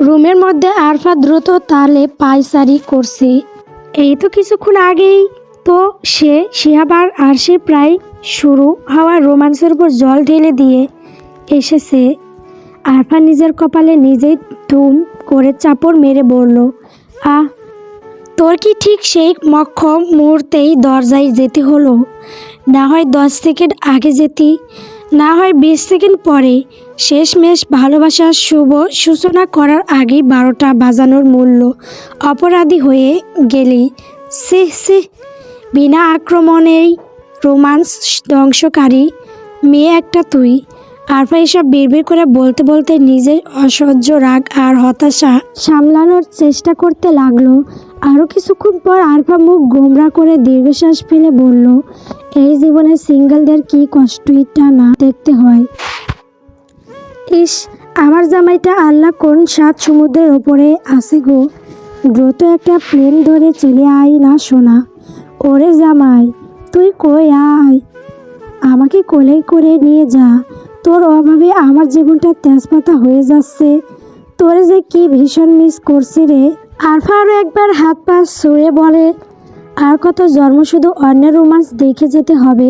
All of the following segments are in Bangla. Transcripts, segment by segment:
রুমের মধ্যে আরফা দ্রুত তালে পায়চারি করছে। এই তো কিছুক্ষণ আগেই তো সে শিহাবার আর সে প্রায় শুরু হওয়ার রোমান্সের উপর জল ঢেলে দিয়ে এসেছে। আরফা নিজের কপালে নিজেই ধুম করে চাপড় মেরে বলল, আহ, তোর কি ঠিক সেই মক্ষম মুহূর্তেই দরজায় যেতে হলো? না হয় দশ সেকেন্ড আগে যেতি, না হয় বিশ সেকেন্ড পরে শেষমেশ ভালোবাসার শুভ সূচনা করার আগেই বারোটা বাজানোর মূল্য অপরাধী হয়ে গেলি সে সে বিনা আক্রমণেই রোমান্স ধ্বংসকারী মেয়ে একটা তুই। আরফা এসব বিড়বিড় করে বলতে বলতে নিজের অসহ্য রাগ আর হতাশা সামলানোর চেষ্টা করতে লাগল। আরও কিছুক্ষণ পর আরফা মুখ গোমরা করে দীর্ঘশ্বাস ফেলে বলল, এই জীবনে সিঙ্গেলদের কি কষ্টইটা না দেখতে হয়? ইস, আমার জামাইটা আল্লাহ কোন সাত সমুদ্রের ওপরে আছে গো। দ্রুত একটা প্লেন ধরে চলে আয় না শোনা ওরে জামাই, তুই কই আয়? আমাকে কোলে করে নিয়ে যা। তোর অভাবে আমার জীবনটা তেজপাতা হয়ে যাচ্ছে। তোরে যে কি ভীষণ মিস করছি রে। আরফা আরও একবার হাত পা ছুঁড়ে বলে, আর কত জন্ম শুধু অন্য রোমান্স দেখে যেতে হবে।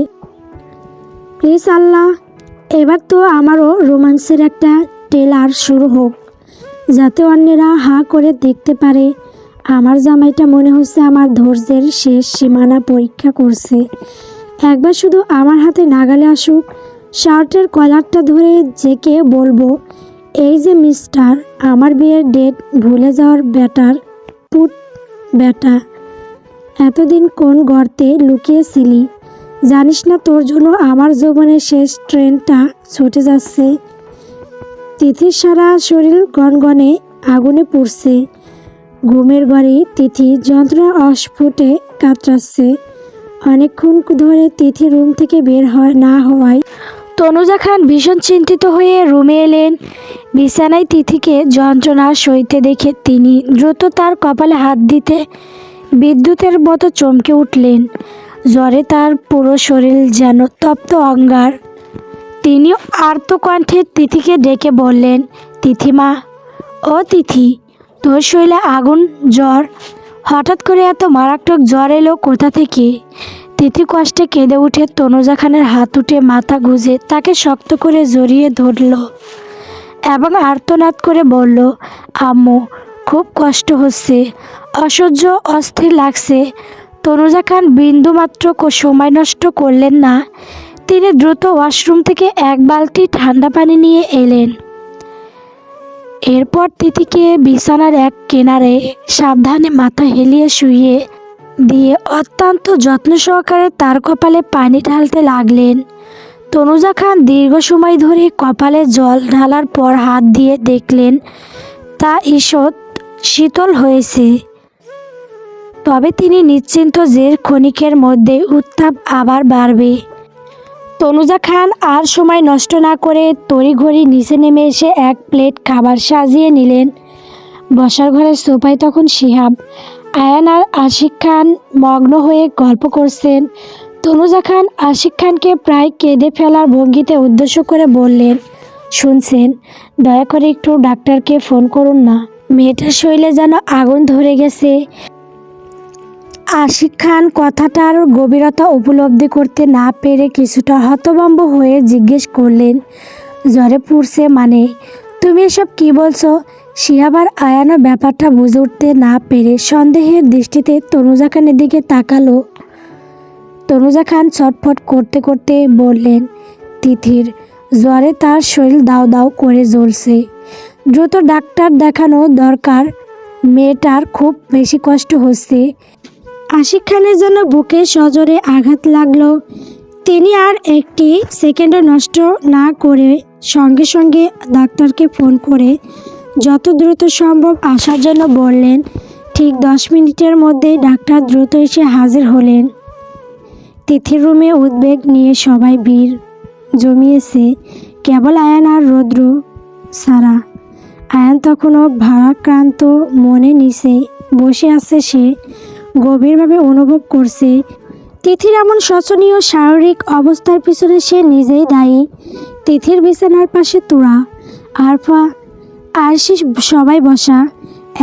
প্লিজ আল্লাহ এবার তো আমারও রোমান্সের একটা টেলার শুরু হোক। যাতে অন্যেরা হা করে দেখতে পারে, আমার জামাইটা মনে হচ্ছে আমার ধৈর্যের শেষ সীমানা পরীক্ষা করছে। একবার শুধু আমার হাতে নাগালে আসুক, শার্টের কলারটা ধরে জেকে বলব, এই যে মিস্টার আমার বিয়ের ডেট ভুলে যাওয়ার ব্যাটার, পুট ব্যাটা। এতদিন কোন গর্তে লুকিয়েছিলি? জানিস না তোর জন্য আমার জীবনের শেষ ট্রেনটা ছুটে যাচ্ছে। তিথির সারা শরীর গনগনে আগুনে পড়ছে। ঘুমের ঘরে তিথি যন্ত্রণা অস্ফুটে কাতরাচ্ছে। অনেকক্ষণ ধরে তিথি রুম থেকে বের হয় না হওয়ায় তনুজা খান ভীষণ চিন্তিত হয়ে রুমে এলেন। বিছানায় তিথিকে যন্ত্রণা সইতে দেখে তিনি দ্রুত তার কপালে হাত দিতে বিদ্যুতের মতো চমকে উঠলেন। জ্বরে তার পুরো শরীর যেন তপ্ত অঙ্গার। তিনি আর্তকণ্ঠে তিথিকে ডেকে বললেন, তিথিমা, ও তিথি, তোর শরীরে আগুন, জ্বর? হঠাৎ করে এত মারাত্মক জ্বর এলো কোথা থেকে? তিথি কষ্টে কেঁদে উঠে তনুজা খানের হাত উঠে মাথা গুঁজে তাকে শক্ত করে জড়িয়ে ধরল এবং আর্তনাদ করে বলল, আম্মু, খুব কষ্ট হচ্ছে, অসহ্য, অস্থির লাগছে। তনুজা খান বিন্দুমাত্র সময় নষ্ট করলেন না। তিনি দ্রুত ওয়াশরুম থেকে এক বালতি ঠান্ডা পানি নিয়ে এলেন। এরপর তিথিকে বিছানার এক কিনারে সাবধানে মাথা হেলিয়ে শুইয়ে দিয়ে অত্যন্ত যত্ন সহকারে তার কপালে পানি ঢালতে লাগলেন। তনুজা খান দীর্ঘ সময় ধরে কপালে জল ঢালার পর হাত দিয়ে দেখলেন, তা ঈষৎ শীতল হয়েছে। তবে তিনি নিশ্চিন্ত যে ক্ষণিকের মধ্যে উত্তাপ আবার বাড়বে। তনুজা খান আর সময় নষ্ট না করে তড়িঘড়ি নিচে নেমে এসে এক প্লেট খাবার সাজিয়ে নিলেন। বসার ঘরের সোফায় তখন শিহাব, আয়ান আর আশিক খান মগ্ন হয়ে গল্প করছেন। তনুজা খান আশিক খানকে প্রায় কেঁদে ফেলার ভঙ্গিতে উদ্দেশ্য করে বললেন, শুনছেন, দয়া করে একটু ডাক্তারকে ফোন করুন না। মেয়েটার শরীরে যেন আগুন ধরে গেছে। আশিক খান কথাটার গভীরতা উপলব্ধি করতে না পেরে কিছুটা হতভম্ব হয়ে জিজ্ঞেস করলেন, জ্বরে পুড়ছে মানে? তুমি এসব কি বলছো? শিহাবার আয়ানো ব্যাপারটা বুঝে উঠতে না পেরে সন্দেহের দৃষ্টিতে তনুজা খানের দিকে তাকালো। তনুজা খান ছটফট করতে করতে বললেন, তিথির, জ্বরে তার শরীর দাও দাও করে জ্বলছে। দ্রুত ডাক্তার দেখানো দরকার। মেয়েটার খুব বেশি কষ্ট হচ্ছে। আশিক খানের জন্য বুকে সজোরে আঘাত লাগল। তিনি আর একটি সেকেন্ডও নষ্ট না করে সঙ্গে সঙ্গে ডাক্তারকে ফোন করে যত দ্রুত সম্ভব আসার জন্য বললেন, ঠিক দশ মিনিটের মধ্যে ডাক্তার দ্রুত এসে হাজির হলেন। তিথির রুমে উদ্বেগ নিয়ে সবাই ভিড় জমিয়েছে, কেবল আয়ান আর রৌদ্র, সারা। আয়ান তখনও ভারাক্রান্ত মনে নিচে বসে আছে সে। গভীরভাবে অনুভব করছে। তিথির এমন শোচনীয় শারীরিক অবস্থার পিছনে সে নিজেই দায়ী। তিথির বিছানার পাশে তোড়া আরফা আর সে সবাই বসা।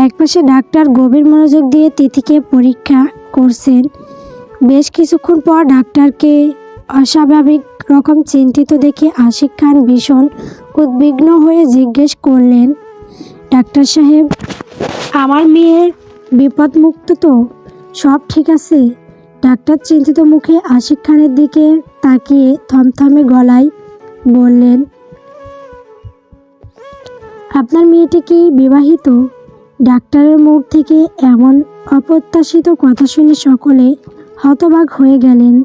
একপাশে ডাক্তার গভীর মনোযোগ দিয়ে তিথিকে পরীক্ষা করছেন। বেশ কিছুক্ষণ পর ডাক্তারকে অস্বাভাবিক রকম চিন্তিত দেখে আশিক খান ভীষণ উদ্বিগ্ন হয়ে জিজ্ঞেস করলেন, ডাক্তার সাহেব, আমার মেয়ে বিপদমুক্ত তো? সব ঠিক আছে। ডাক্তার চিন্তিত মুখে আশিক খানের দিকে তাকিয়ে থমথমে গলায় বললেন, আপনার মেয়েটি কি বিবাহিত? ডাক্তারের মুখ থেকে এমন অপ্রত্যাশিত কথা শুনে সকলে হতবাক হয়ে গেলেন।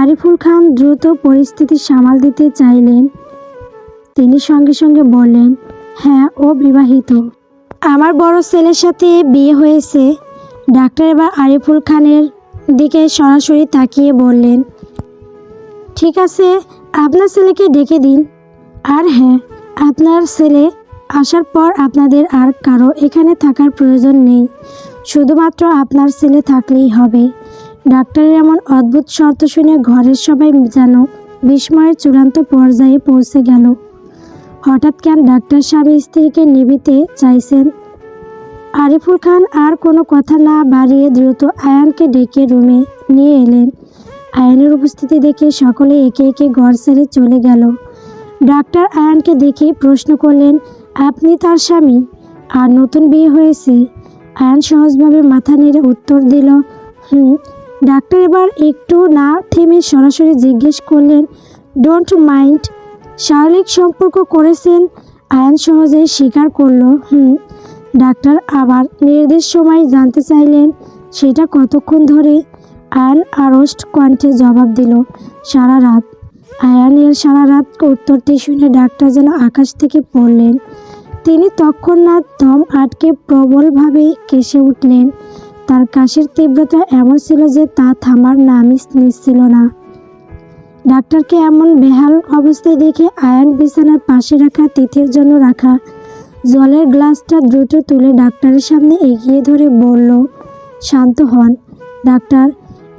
আরিফুল খান দ্রুত পরিস্থিতি সামাল দিতে চাইলেন। তিনি সঙ্গে সঙ্গে বললেন হ্যাঁ ও বিবাহিত। আমার বড় ছেলের সাথে বিয়ে হয়েছে। ডাক্তার এবার আরিফুল খানের দিকে সরাসরি তাকিয়ে বললেন, ঠিক আছে, আপনার ছেলেকে ডেকে দিন। আর হ্যাঁ আপনার ছেলে আসার পর আপনাদের আর কারও এখানে থাকার প্রয়োজন নেই। শুধুমাত্র আপনার ছেলে থাকলেই হবে। ডাক্তারের এমন অদ্ভুত শর্ত শুনে ঘরের সবাই যেন বিস্ময়ের চূড়ান্ত পর্যায়ে পৌঁছে গেল। হঠাৎ কেন ডাক্তার স্বামী স্ত্রীকে নিবিতে চাইছেন? আরিফুল খান আর কোনো কথা না বাড়িয়ে দ্রুত আয়ানকে ডেকে রুমে নিয়ে এলেন। আয়ানের উপস্থিতি দেখে সকলে একে একে ঘর ছেড়ে চলে গেল। ডাক্তার আয়ানকে দেখে প্রশ্ন করলেন, আপনি তার স্বামী? আর নতুন বিয়ে হয়েছে? আয়ান সহজভাবে মাথা নেড়ে উত্তর দিল, হুম। ডাক্তার এবার একটু না থেমে সরাসরি জিজ্ঞেস করলেন ডোন্ট মাইন্ড শারীরিক সম্পর্ক করেছেন? আয়ান সহজেই স্বীকার করল, হুম। ডাক্তার আবার নির্দিষ্ট সময় জানতে চাইলেন, সেটা কতক্ষণ ধরে? আয়ান আড়ষ্ট কণ্ঠে জবাব দিল, সারা রাত। আয়ানের সারা রাত উত্তরটি শুনে ডাক্তার যেন আকাশ থেকে পড়লেন। তিনি তৎক্ষণাৎ দম আটকে প্রবলভাবে কেসে উঠলেন। তার কাশির তীব্রতা এমন ছিল যে তা থামার নামই নিচ্ছিল না। ডাক্তারকে এমন বেহাল অবস্থায় দেখে আয়ান বিছানার পাশে রাখা তিথির জন্য রাখা জলের গ্লাসটা দ্রুত তুলে ডাক্তারের সামনে এগিয়ে ধরে বলল, শান্ত হন। ডাক্তার,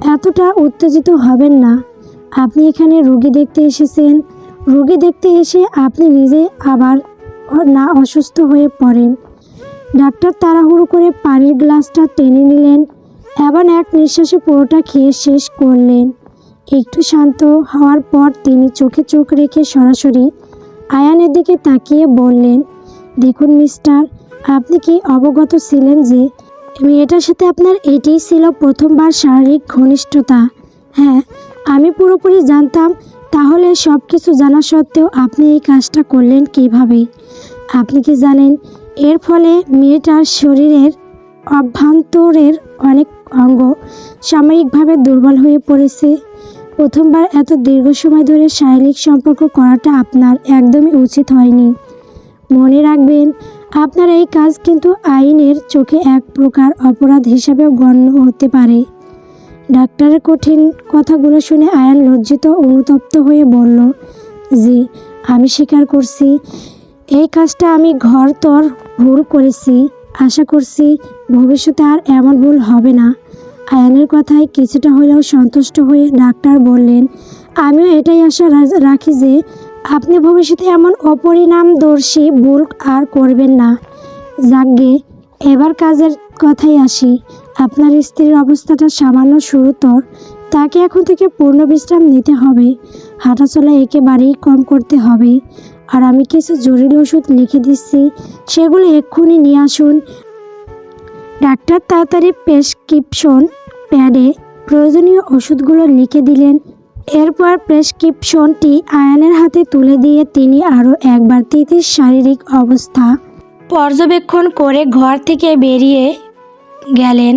এতটা উত্তেজিত হবেন না। আপনি এখানে রোগী দেখতে এসেছেন। রোগী দেখতে এসে আপনি নিজে আবার না অসুস্থ হয়ে পড়েন। ডাক্তার তাড়াহুড়ো করে পানির গ্লাসটা টেনে নিলেন। এবার এক নিঃশ্বাসে পুরোটা খেয়ে শেষ করলেন। একটু শান্ত হওয়ার পর তিনি চোখে চোখ রেখে সরাসরি আয়ানের দিকে তাকিয়ে বললেন দেখুন মিস্টার, আপনি কি অবগত ছিলেন যে মেয়েটার সাথে আপনার এটিই ছিল প্রথমবার শারীরিক ঘনিষ্ঠতা? হ্যাঁ আমি পুরোপুরি জানতাম, তাহলে সব কিছু জানা সত্ত্বেও আপনি এই কাজটা করলেন কীভাবে? আপনি কি জানেন, এর ফলে মেয়েটার শরীরের অভ্যন্তরের অনেক অঙ্গ সাময়িকভাবে দুর্বল হয়ে পড়েছে। প্রথমবার এত দীর্ঘ সময় ধরে শারীরিক সম্পর্ক করাটা আপনার একদমই উচিত হয়নি। মনে রাখবেন, আপনার এই কাজ কিন্তু আইনের চোখে এক প্রকার অপরাধ হিসাবেও গণ্য হতে পারে। ডাক্তারের কঠিন কথাগুলো শুনে আয়ান লজ্জিত অনুতপ্ত হয়ে বলল, জি, আমি স্বীকার করছি। এই কাজটা আমি ঘর তোর ভুল করেছি। আশা করছি ভবিষ্যতে আর এমন ভুল হবে না। আয়ানের কথায় কিছুটা হলেও সন্তুষ্ট হয়ে ডাক্তার বললেন, আমিও এটাই আশা রাখি যে আপনি ভবিষ্যতে এমন অপরিণামদর্শী ভুল আর করবেন না। যাকগে, এবার কাজের কথাই আসি। আপনার স্ত্রীর অবস্থাটা সামান্য শুরুতর তাকে এখন থেকে পূর্ণ বিশ্রাম নিতে হবে। হাঁটাচলা একেবারেই কম করতে হবে। আর আমি কিছু জরুরি ওষুধ লিখে দিচ্ছি, সেগুলো এক্ষুনি নিয়ে আসুন। ডাক্তার তাড়াতাড়ি প্রেসক্রিপশন প্যাডে প্রয়োজনীয় ওষুধগুলো লিখে দিলেন। এরপর প্রেসক্রিপশনটি আয়ানের হাতে তুলে দিয়ে তিনি আরও একবার তিতির শারীরিক অবস্থা পর্যবেক্ষণ করে ঘর থেকে বেরিয়ে গেলেন।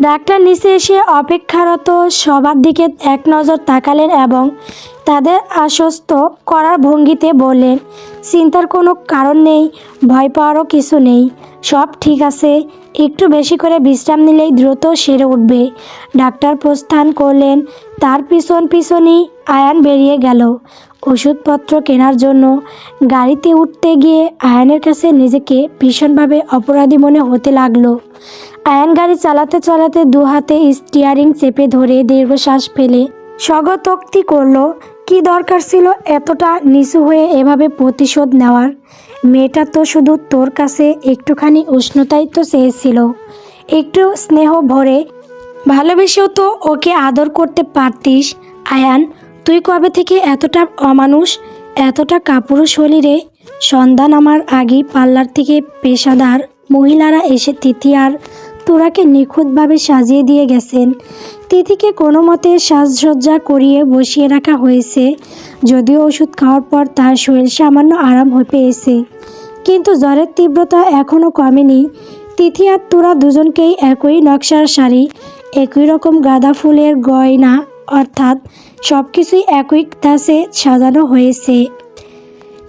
ডাক্তার নিচে এসে অপেক্ষারত সবার দিকে এক নজর তাকালেন এবং তাদের আশ্বস্ত করার ভঙ্গিতে বললেন, চিন্তার কোনো কারণ নেই, ভয় পাওয়ারও কিছু নেই। সব ঠিক আছে। একটু বেশি করে বিশ্রাম নিলেই দ্রুত সেরে উঠবে। ডাক্তার প্রস্থান করলেন তার পিছন পিছনই আয়ান বেরিয়ে গেল। ওষুধপত্র কেনার জন্য গাড়িতে উঠতে গিয়ে আয়ানের কাছে নিজেকে ভীষণভাবে অপরাধী মনে হতে লাগল। আয়ান গাড়ি চালাতে চালাতে দু হাতে স্টিয়ারিং চেপে ধরে দীর্ঘশ্বাস ফেলে স্বগতোক্তি করল, কি দরকার ছিল এতটা নিচু হয়ে এভাবে প্রতিশোধ নেওয়ার? মেয়েটা তো শুধু তোর কাছে একটুখানি উষ্ণতাই তো চেয়েছিল। একটু স্নেহ ভরে ভালোবেসেও তো ওকে আদর করতে পারতিস। আয়ান, তুই কবে থেকে এতটা অমানুষ, এতটা কাপুরুষ হলি রে? সন্ধান আমার আগেই পার্লার থেকে পেশাদার মহিলারা এসে তিথি আর তোরাকে নিখুঁতভাবে সাজিয়ে দিয়ে গেছেন। তিথিকে কোনো মতে সাজসজ্জা করিয়ে বসিয়ে রাখা হয়েছে, যদিও ওষুধ খাওয়ার পর তার শরীর সামান্য আরাম হয়ে পেয়েছে। কিন্তু জ্বরের তীব্রতা এখনও কমেনি। তিথি আর তোরা দুজনকেই একই নকশার শাড়ি একই রকম গাঁদা ফুলের গয়না, অর্থাৎ সব কিছুই একই দাসে সাজানো হয়েছে।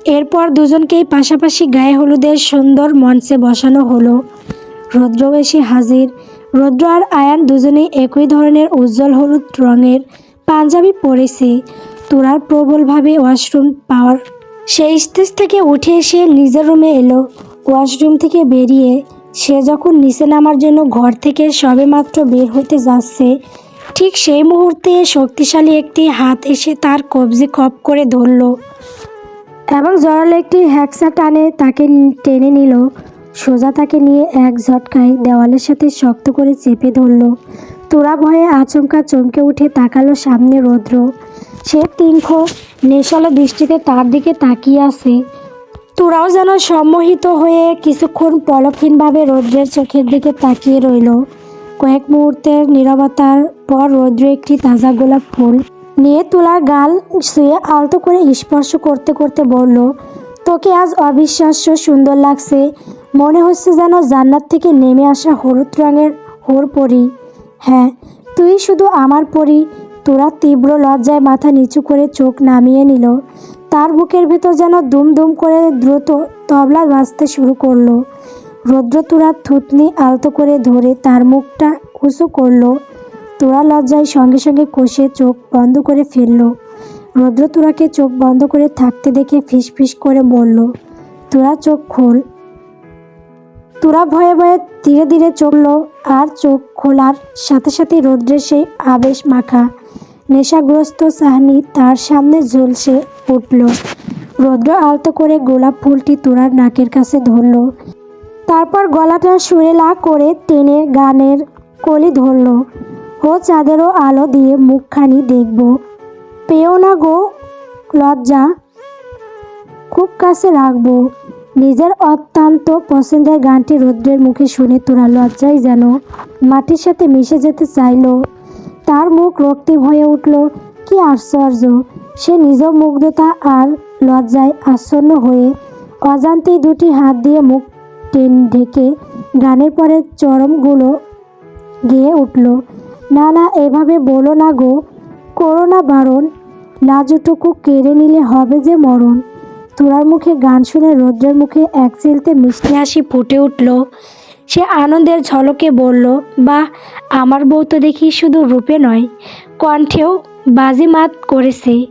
এরপর দুজনকেই পাশাপাশি গায়ে হলুদের সুন্দর মঞ্চে বসানো হলো। রৌদ্র এসে হাজির। রৌদ্র আর আয়ান দুজনেই একই ধরনের উজ্জ্বল হলুদ রঙের পাঞ্জাবি পরেছে। তোরার প্রবলভাবে ওয়াশরুম পাওয়ার সেই স্টেজ থেকে উঠে এসে নিজের রুমে এলো। ওয়াশরুম থেকে বেরিয়ে সে যখন নিচে নামার জন্য ঘর থেকে সবেমাত্র বের হতে যাচ্ছে, ঠিক সেই মুহূর্তে শক্তিশালী একটি হাত এসে তার কবজি কপ করে ধরলো এবং জড়ালো একটি হ্যাকসা টানে তাকে টেনে নিল। সোজা তাকে নিয়ে এক ঝটকায় দেওয়ালের সাথে শক্ত করে চেপে ধরল। তোরা ভয়ে আচমকা চমকে উঠে তাকালো সামনে রৌদ্র। সে তিনখ নেশালো দৃষ্টিতে তার দিকে তাকিয়ে আছে। তোরাও যেন সম্মোহিত হয়ে কিছুক্ষণ পলকহীনভাবে রৌদ্রের চোখের দিকে তাকিয়ে রইল। কয়েক মুহূর্তের নীরবতার পর রৌদ্র একটি তাজা গোলাপ ফুল নিয়ে তোলার গাল শুয়ে আলতো করে স্পর্শ করতে করতে বলল, তোকে আজ অবিশ্বাস্য সুন্দর লাগছে। মনে হচ্ছে যেন জান্নাত থেকে নেমে আসা হলুদ রঙের হোর পরি। হ্যাঁ তুই শুধু আমার পরি। তোরা তীব্র লজ্জায় মাথা নিচু করে চোখ নামিয়ে নিল। তার বুকের ভেতর যেন দুম দুম করে দ্রুত তবলা বাজতে শুরু করল। রৌদ্র তোরার থুতনি আলতো করে ধরে তার মুখটা উঁচু করল। তোরা লজ্জায় সঙ্গে সঙ্গে কষে চোখ বন্ধ করে ফেলল। রৌদ্র তোরাকে চোখ বন্ধ করে থাকতে দেখে ফিসফিস করে বলল, তোরা চোখ খোল। তোরা ভয়ে ভয়ে ধীরে ধীরে চলল, আর চোখ খোলার সাথে সাথে রৌদ্রের সেই আবেশ মাখা নেশাগ্রস্ত সাহানি তার সামনে ঝলসে উঠল। রৌদ্র আলতো করে গোলাপ ফুলটি তোরার নাকের কাছে ধরল। তারপর গলাটা সুরেলা করে টেনে গানের কলি ধরল। ও চাঁদেরও আলো দিয়ে মুখখানি দেখব। পেও না গো, লজ্জা। খুব কাছে রাখব। নিজের অত্যন্ত পছন্দের গানটি রৌদ্রের মুখে শুনে তোরা লজ্জায় যেন মাটির সাথে মিশে যেতে চাইলো। তার মুখ রক্তিম হয়ে উঠল, কি আশ্চর্য! সে নিজ মুগ্ধতা আর লজ্জায় আচ্ছন্ন হয়ে অজান্তেই দুটি হাত দিয়ে মুখ টেন ঢেকে গানের পরে চরমগুলো গেয়ে উঠল, না না, এভাবে বলো না গো। করো না বারণ। লাজুটুকু কেড়ে নিলে হবে যে মরণ। তোরার মুখে গান শুনে রৌদ্রের মুখে এক চিলতে মিষ্টি হাসি ফুটে উঠল। সে আনন্দের ঝলকে বলল, বা, আমার বউ তো দেখি শুধু রূপে নয়, কণ্ঠেও বাজিমাত করেছে।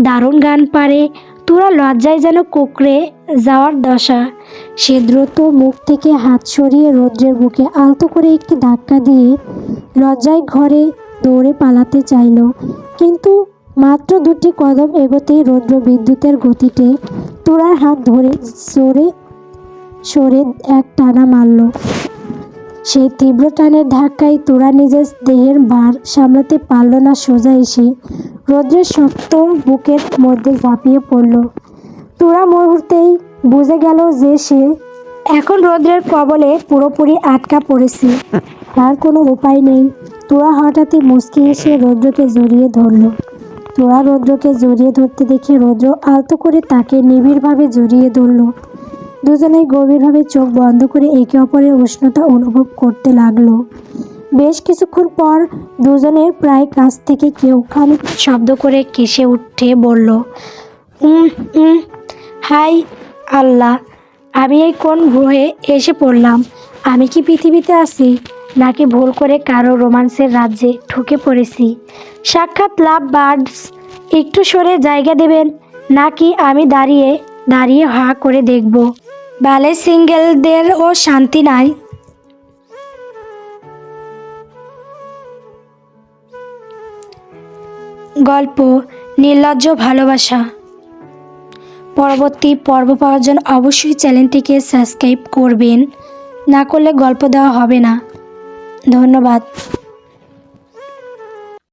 দারুণ গান পারে, তোরা লজ্জায় যেন কুকড়ে যাওয়ার দশা সে দ্রুত মুখ থেকে হাত সরিয়ে রৌদ্রের বুকে আলতো করে একটি ধাক্কা দিয়ে লজ্জায় ঘরে দৌড়ে পালাতে চাইল। কিন্তু মাত্র দুটি কদম এগোতেই রৌদ্র বিদ্যুতের গতিতে তোরার হাত ধরে জোরে সরে এক টানা মারল। সেই তীব্র টানের ধাক্কায় তোরা নিজের দেহের ভার সামলাতে পারল না, সোজা এসে রৌদ্রের শক্ত বুকের মধ্যে ঝাঁপিয়ে পড়ল। তোরা মুহূর্তেই বুঝে গেল যে সে এখন রৌদ্রের কবলে পুরোপুরি আটকা পড়েছে। আর কোনো উপায় নেই। তোরা হঠাৎই মুচকি এসে রৌদ্রকে জড়িয়ে ধরল। তোরা রৌদ্রকে জড়িয়ে ধরতে দেখে রৌদ্র আলতো করে তাকে নিবিড়ভাবে জড়িয়ে ধরল। দুজনেই গভীরভাবে চোখ বন্ধ করে একে অপরের উষ্ণতা অনুভব করতে লাগল। বেশ কিছুক্ষণ পর দুজনের প্রায় কাছ থেকে কেউ খানিক শব্দ করে কেসে উঠে বলল হাই আল্লাহ, আমি এই কোন গ্রহে এসে পড়লাম? আমি কি পৃথিবীতে আছি, নাকি ভুল করে কারও রোমান্সের রাজ্যে ঢুকে পড়েছি? সাক্ষাৎ লাভ বার্ডস, একটু সরে জায়গা দেবেন, নাকি আমি দাঁড়িয়ে দাঁড়িয়ে হা করে দেখব? বালে সিঙ্গেলদের ও শান্তি নাই। গল্প, নির্লজ্জ ভালোবাসা। পরবর্তী পর্ব পাওয়ার জন্য অবশ্যই চ্যানেলটিকে সাবস্ক্রাইব করবেন। না করলে গল্প দেওয়া হবে না। ধন্যবাদ।